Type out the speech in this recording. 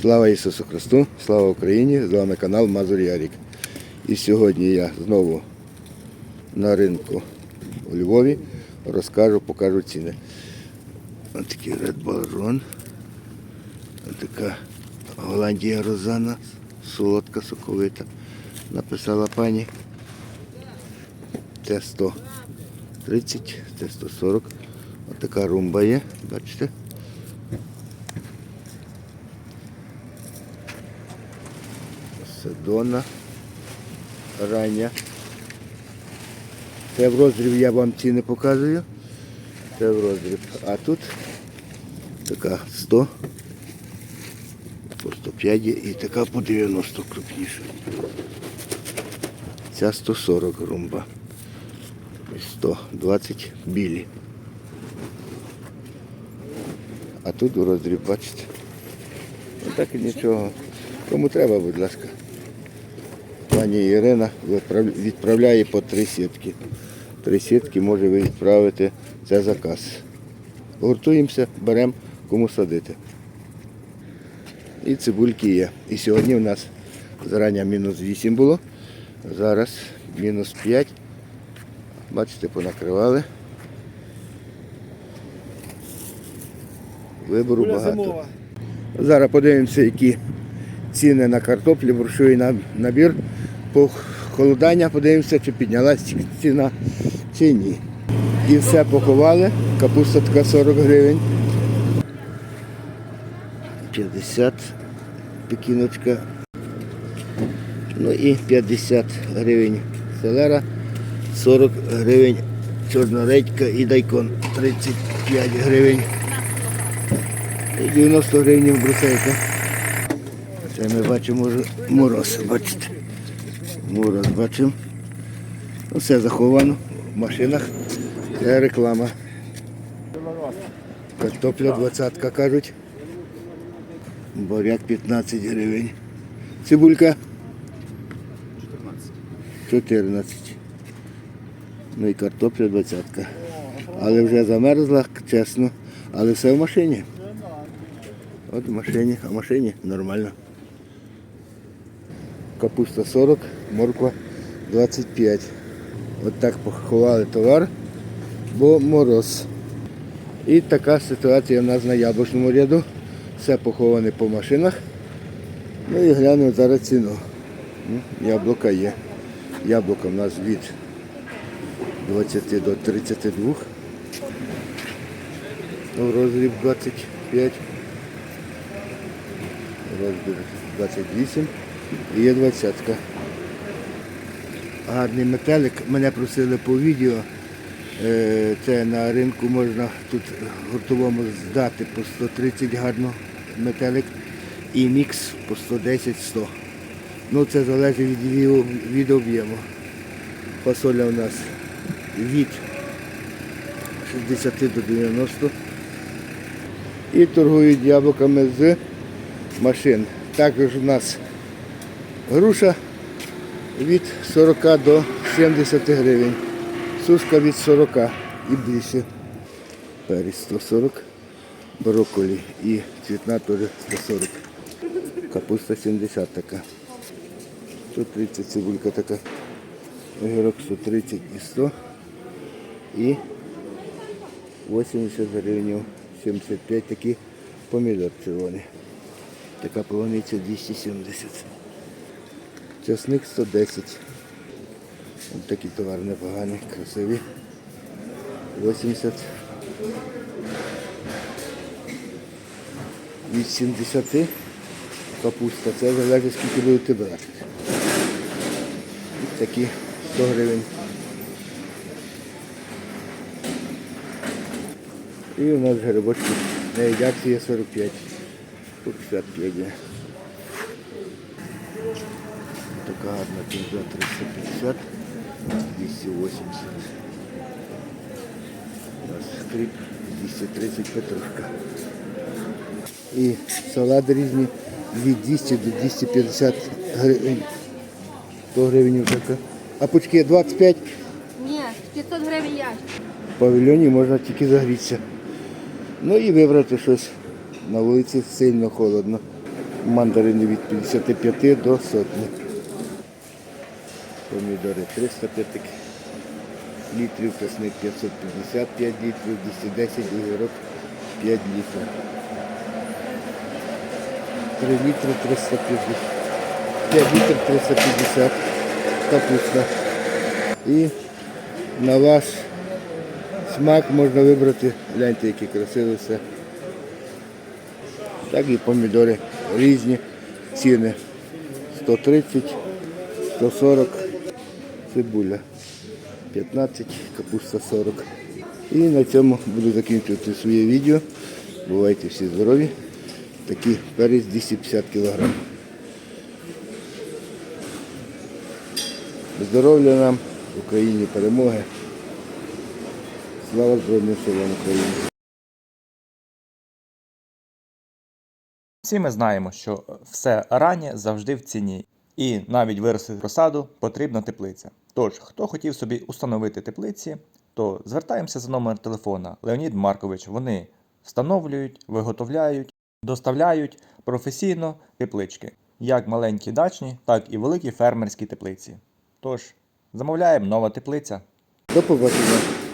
Слава Ісусу Христу, слава Україні! З вами канал Мазур Ярік. І сьогодні я знову на ринку у Львові розкажу, покажу ціни. Ось такий Red Baron. Ось така Голландія Розана, солодка, соковита. Написала пані. Це 130, це 140. Ось така румба є, бачите? Седона рання. Це в роздріб я вам ціни показую. Це в роздріб. А тут така 100, по 105 є і така по 90 крупніша. Ця 140 румба. І 120 білі. А тут у роздріб, бачите. Отак і нічого. Кому треба, будь ласка. Пані Ірина відправляє по три сітки. Три сітки може ви відправити. Це заказ. Гуртуємося, беремо кому садити. І цибульки є. І сьогодні у нас зарання мінус 8 було. Зараз мінус 5. Бачите, понакривали. Вибору багато. Зараз подивимося, які ціни на картоплю, буршовий на- набір. По холодання подивимося, чи піднялася ціна, чи ні. І все поховали. Капуста така 40 гривень. 50 пекіночка. Ну і 50 гривень селера, 40 гривень чорноредька і дайкон 35 гривень. І 90 гривень бруселька. Це ми бачимо мороз, бачите. Мороз бачимо. Ну, Все заховано в машинах. Це реклама. Картопля 20 кажуть. Боряк 15 гривень. Цибулька 14. Ну і картопля 20. Але вже замерзла, чесно. Але все в машині. От в машині, а в машині нормально. Капуста 40, морква 25. От так поховали товар, бо мороз. І така ситуація в нас на яблучному ряду. Все поховане по машинах. Ну і глянемо зараз ціну. Ну, Яблука є. Яблука в нас від 20 до 32. В розріб 25. Розбір 28 і є 20. Гарний метелик. Мене просили по відео. Е, Це на ринку можна тут гуртовому здати по 130 гарно метелик і мікс по 110-100. Ну це залежить від, від об'єму. Фасоля у нас від 60 до 90 і торгують яблуками з машин. Також у нас груша від 40 до 70 гривень. Сушка від 40 і більше. Перець 140, брокколі і цвітна теж 140. Капуста 70 така. 130 цибулька така. Огірок 130 і 100. І 80 гривень, 75 такі помідор червоний. Така полуниця 270. Часник 110. Ось такі товари непогані, красиві. 80. Від 70 капуста. Це залежить скільки будете брати. Ось Такі 100 гривень. І у нас грибочки на є 45. Тут 55 є. Така гарна кінза 350, 280. У нас скрип 230 петрушка. І салати різні від 200 до 250 гривень. 100 гривень вже. А пучки 25 Ні, 500 гривень ящик. в павільйоні можна тільки загрітися. Ну і вибрати щось. На вулиці сильно холодно. Мандарини від 55 до сотні. Помідори 305 літрів, часник 555 літрів, 210 огірок 5 літрів. 3 літри 350. 5 літрів 350 капуста. І на ваш смак можна вибрати. Гляньте, які красиві все. Так і помідори різні ціни. 130, 140, цибуля 15, капуста 40. І на цьому буду закінчувати своє відео. Бувайте всі здорові. Такий перець 250 кг. Здоров'я нам, Україні перемоги. Слава Збройним силам України. Всі ми знаємо, що все раннє завжди в ціні, і навіть виростити розсаду потрібна теплиця. Тож, хто хотів собі установити теплиці, то звертаємося за номер телефона Леонід Маркович. Вони встановлюють, виготовляють, доставляють професійно теплички, як маленькі дачні, так і великі фермерські теплиці. Тож, замовляємо нова теплиця. До побачення.